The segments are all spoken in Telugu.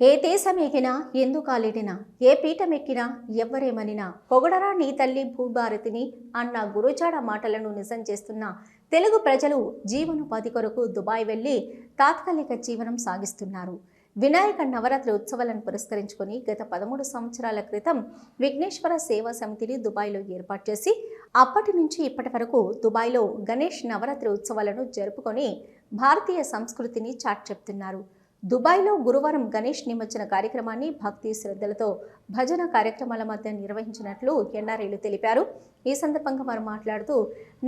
ఏ దేశమెగినా ఎందుకాలిడినా ఏ పీఠమెక్కినా ఎవ్వరేమనినా పొగడరా నీ తల్లి భూభారతిని అన్న గురుజాడ మాటలను నిజం చేస్తున్న తెలుగు ప్రజలు జీవనోపాధి కొరకు దుబాయ్ వెళ్ళి తాత్కాలిక జీవనం సాగిస్తున్నారు. వినాయక నవరాత్రి ఉత్సవాలను పురస్కరించుకొని గత పదమూడు సంవత్సరాల క్రితం విఘ్నేశ్వర సేవా సమితిని దుబాయ్లో ఏర్పాటు చేసి అప్పటి నుంచి ఇప్పటి వరకు దుబాయ్లో గణేష్ నవరాత్రి ఉత్సవాలను జరుపుకొని భారతీయ సంస్కృతిని చాట్ చెప్తున్నారు. దుబాయ్లో గురువారం గణేష్ నిమజ్జన కార్యక్రమాన్ని భక్తి శ్రద్ధలతో భజన కార్యక్రమాల మధ్య నిర్వహించినట్లు ఎన్ఆర్ఐలు తెలిపారు. ఈ సందర్భంగా వారు మాట్లాడుతూ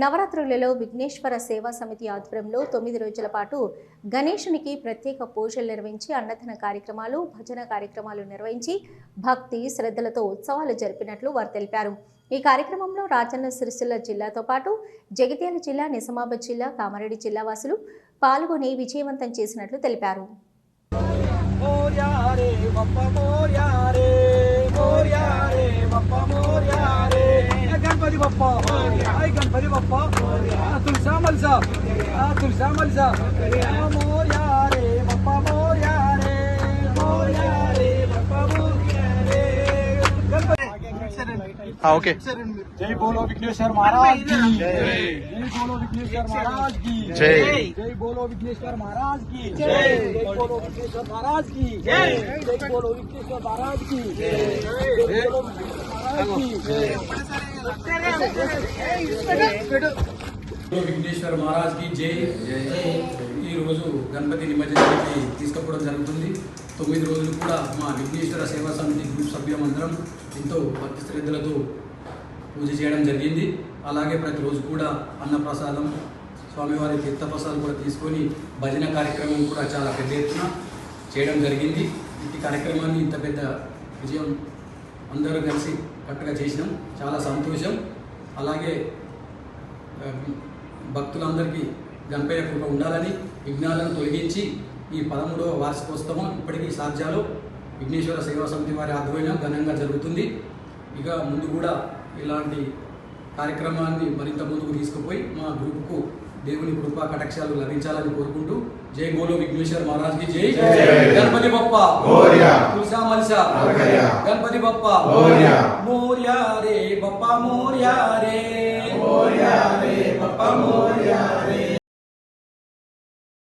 నవరాత్రులలో విఘ్నేశ్వర సేవా సమితి ఆధ్వర్యంలో తొమ్మిది రోజుల పాటు గణేషునికి ప్రత్యేక పూజలు నిర్వహించి అన్నదాన కార్యక్రమాలు భజన కార్యక్రమాలు నిర్వహించి భక్తి శ్రద్ధలతో ఉత్సవాలు జరిపినట్లు వారు తెలిపారు. ఈ కార్యక్రమంలో రాజన్న సిరిసిల్ల జిల్లాతో పాటు జగిత్యాల జిల్లా నిజామాబాద్ జిల్లా కామారెడ్డి జిల్లా వాసులు పాల్గొని విజయవంతం చేసినట్లు తెలిపారు. मोर्या रे बप्पा मोर्या रे मोर्या रे बप्पा मोर्या रे ए गणपती बाप्पा ऐ गणपती बाप्पा आ, तुळसा मलसा आ, तुळसा मलसा आ, मोर्या रे बप्पा मोर्या रे मोर्या ఓకే. జై బోలో విఘ్నేశ్వర్ మహారాజ్ జై బోలో విఘ్నేశ్వర్ మహారాజ్ జై. జై బోలో విఘ్నేశ్వర్ మహారాజ్ జై. జై బోలో విఘ్నేశ్వర్ మహారాజ్ జై. జై బోలో విఘ్నేశ్వర్ మహారాజ్ జై. జై మహారాజ్కి. జై. ఈరోజు గణపతి నిమజ్జనానికి తీసుకపోవడం జరుగుతుంది. తొమ్మిది రోజులు కూడా మా విఘ్నేశ్వర సేవా సమితి గ్రూప్ సభ్యులందరం ఎంతో భక్తి శ్రద్ధలతో పూజ చేయడం జరిగింది. అలాగే ప్రతిరోజు కూడా అన్నప్రసాదం స్వామివారి తీర్థప్రసాదం కూడా తీసుకొని భజన కార్యక్రమం కూడా చాలా పెద్ద ఎత్తున చేయడం జరిగింది. ఈ కార్యక్రమాన్ని ఇంత పెద్ద విజయం అందరూ కలిసి కట్టుగా చేసినాం. చాలా సంతోషం. అలాగే భక్తులందరికీ గణపయ్య కృప ఉండాలని విఘ్నాలను తొలగించి ఈ పదమూడవ వార్షికోత్సవం ఇప్పటికీ సాధ్యాలు. విఘ్నేశ్వర సేవా సమితి వారి ఆధ్వర్యంలో ఘనంగా జరుగుతుంది. ఇక ముందు కూడా ఇలాంటి కార్యక్రమాన్ని మరింత ముందుకు తీసుకుపోయి మా గ్రూపుకు దేవుని కృపా కటాక్షాలు లభించాలని కోరుకుంటూ జై బోలో విఘ్నేశ్వర మహారాజ్కి జై గణపతి బప్ప. తులసా మల్సా. గణపతి బప్ప. మోర్యా రే బప్ప మోర్యా రే. మోర్యా రే బప్ప మోర్యా. రే